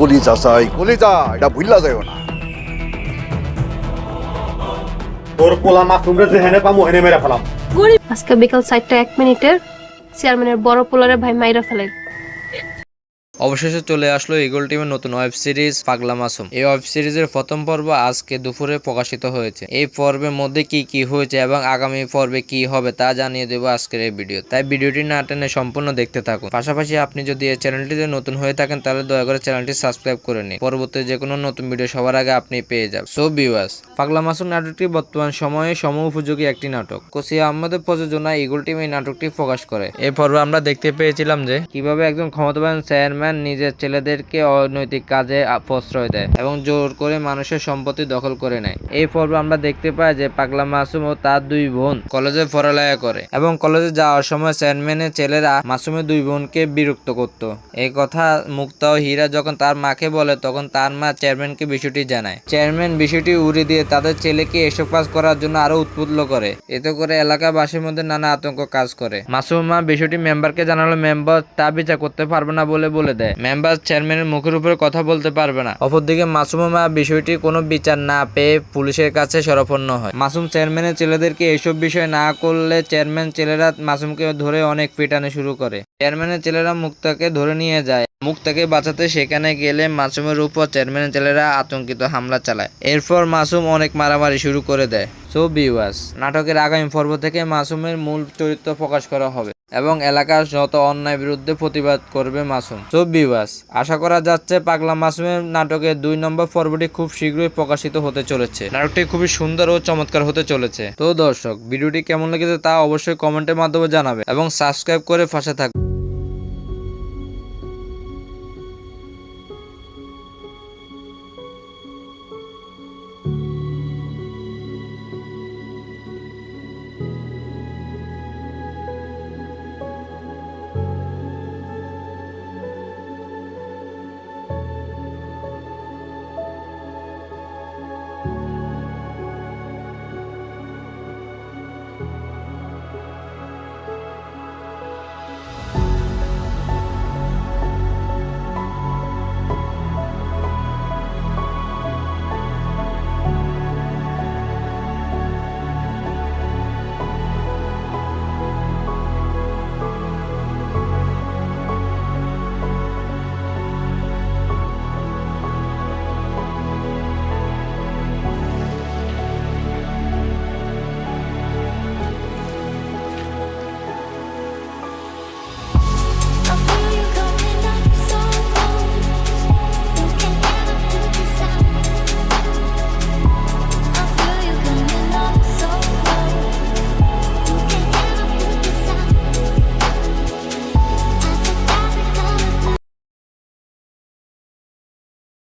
Police আসাই কলিজা এটা ভুললা যায় না। তোর পোলা মাসুমরে যে হেনে পামু হেনে মেরে ফেলাম। আজকে বিকাল চারটা এক মিনিটের চেয়ারম্যানের বড় পোলারে ভাই মাইরা ফেলে অবশেষে চলে আসলো ইগল টিমের নতুন ওয়েব সিরিজ পাগলা মাসুম। এই ওয়েব সিরিজের প্রথম পর্ব আজকে দুপুরে প্রকাশিত হয়েছে। এই পর্বের মধ্যে কি কি হয়েছে এবং আগামী পর্বে কি হবে তা জানিয়ে দেবো আজকের এই ভিডিও তাই ভিডিওটি না টেনে সম্পূর্ণ দেখতে থাকুন। পাশাপাশি আপনি যদি এই চ্যানেলটিতে নতুন হয়ে থাকেন, তাহলে দয়া করে চ্যানেলটি সাবস্ক্রাইব করে নিন। পরবর্তী যে কোনো নতুন ভিডিও সবার আগে আপনি পেয়ে যাবেন। সো ভিউয়ার্স পাগলা মাসুম নাটকটি বর্তমান সময়ে সম উপযোগী একটি নাটক। কোসি আহমেদের প্রযোজনায় ইগল টিম এই নাটকটি প্রকাশ করে। এই পর্বে আমরা দেখতে পেয়েছিলাম যে, কীভাবে একজন ক্ষমতাবান চেয়ারম্যান নিজের ছেলেদেরকে অনৈতিক কাজে প্রশ্রয় দেয় এবং জোর করে মানুষের সম্পত্তি দখল করে নেয়। এই পর্বে আমরা দেখতে পাই যে পাগলা মাসুম ও তার দুই বোন কলেজে পড়ালেখা করে এবং কলেজে যাওয়ার সময় চেয়ারম্যানের ছেলেরা মাসুমের দুই বোনকে বিরক্ত করত। এই কথা মুক্তা ও হীরা যখন তার মাকে বলে, তখন তার মা চেয়ারম্যানকে বিষয়টি জানায়। চেয়ারম্যান বিষয়টি উড়ে দিয়ে তাদের ছেলেকে এসব কাজ করার জন্য আরও উৎফুল্ল করে। এতে করে এলাকাবাসীর মধ্যে নানা আতঙ্ক কাজ করে। মাসুম বিষয়টি মেম্বারকে জানালো, মেম্বার, তা বিচার করতে পারবে না বলে বলে দেয়। মেম্বার চেয়ারম্যানের মুখের উপরে কথা বলতে পারবে না। অপরদিকে মাসুমা মা বিষয়টি কোনো বিচার না পেয়ে পুলিশের কাছে সরপন্ন হয়। মাসুম চেয়ারম্যানের ছেলেদেরকে এসব বিষয় না করলে চেয়ারম্যান ছেলেরা মাসুমকে ধরে অনেক পিটানো শুরু করে। চেয়ারম্যানের ছেলেরা মুক্তাকে ধরে নিয়ে যায়। মুক্তাকে বাঁচাতে সেখানে গেলে মাসুমের উপর চেয়ারম্যান ছেলেরা আতঙ্কিত হামলা চালায়। এরপর মাসুম অনেক মারামারি শুরু করে দেয়। সো বিওয়াস নাটকের আগামী পর্ব থেকে মাসুমের মূল চরিত্র প্রকাশ করা হবে এবং এলাকার যত অন্যায় বিরুদ্ধে প্রতিবাদ করবে মাসুম। সো বিওয়াস আশা করা যাচ্ছে পাগলা মাসুমের নাটকের দুই নম্বর পর্বটি খুব শীঘ্রই প্রকাশিত হতে চলেছে। নাটকটি খুবই সুন্দর ও চমৎকার হতে চলেছে। তো দর্শক, ভিডিওটি কেমন লেগেছে তা অবশ্যই কমেন্টের মাধ্যমে জানাবে এবং সাবস্ক্রাইব করে পাশে থাকবে।